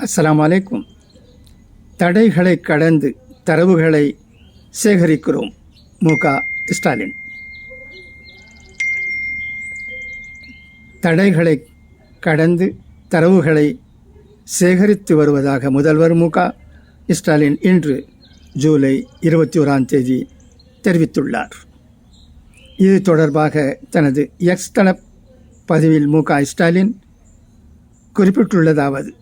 அஸ்லாம் அலைக்கும். தடைகளை கடந்து தரவுகளை சேகரிக்கிறோம். மு. க. ஸ்டாலின். தடைகளை கடந்து தரவுகளை சேகரித்து வருவதாக முதல்வர் மு. க. ஸ்டாலின் இன்று ஜூலை இருபத்தி ஓராம் தேதி தெரிவித்துள்ளார். இது தொடர்பாக தனது எக்ஸ்தள பதிவில் மு. க. ஸ்டாலின் குறிப்பிட்டுள்ளதாவது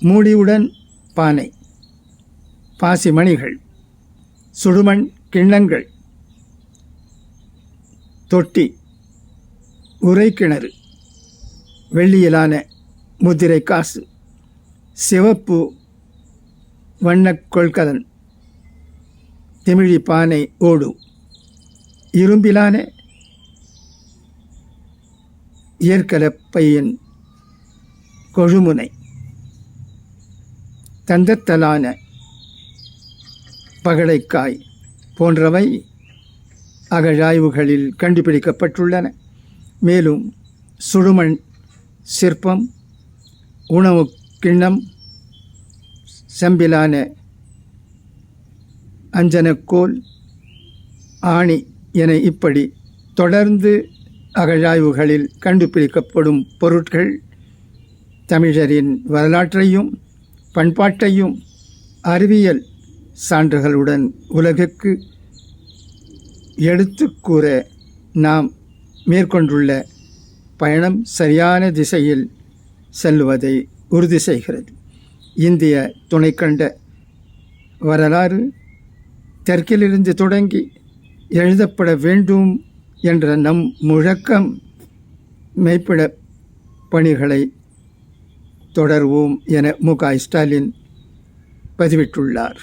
மூடியுடன் பானை. பாசிமணிகள். சுடுமண் கிண்ணங்கள். தொட்டி. உரைக்கிணறு வெள்ளியிலான முதிரை காசு. சிவப்பு வண்ணக் கொள்கலன். திமிழி பானை ஓடு. இரும்பிலான ஏற்கலப்பையின் கொழுமுனை. தந்தத்தலான பகடைக்காய் போன்றவை அகழாய்வுகளில் கண்டுபிடிக்கப்பட்டுள்ளன. மேலும் சுடுமண் சிற்பம் உணவு கிண்ணம் செம்பிலான அஞ்சனக்கோல் ஆணி என இப்படி தொடர்ந்து அகழாய்வுகளில் கண்டுபிடிக்கப்படும் பொருட்கள் தமிழரின் வரலாற்றையும் பண்பாட்டையும் அறிவியல் சான்றுகளுடன் உலகுக்கு எடுத்து கூற நாம் மேற்கொண்டுள்ள பயணம் சரியான திசையில் செல்வதை உறுதி செய்கிறது. இந்திய துணைக்கண்ட வரலாறு தெற்கிலிருந்து தொடங்கி எழுதப்பட வேண்டும் என்ற நம் முழக்கம் மெய்ப்பிட பணிகளை தொடர்வோம் என மு க ஸ்டாலின் பதிவிட்டுள்ளார்.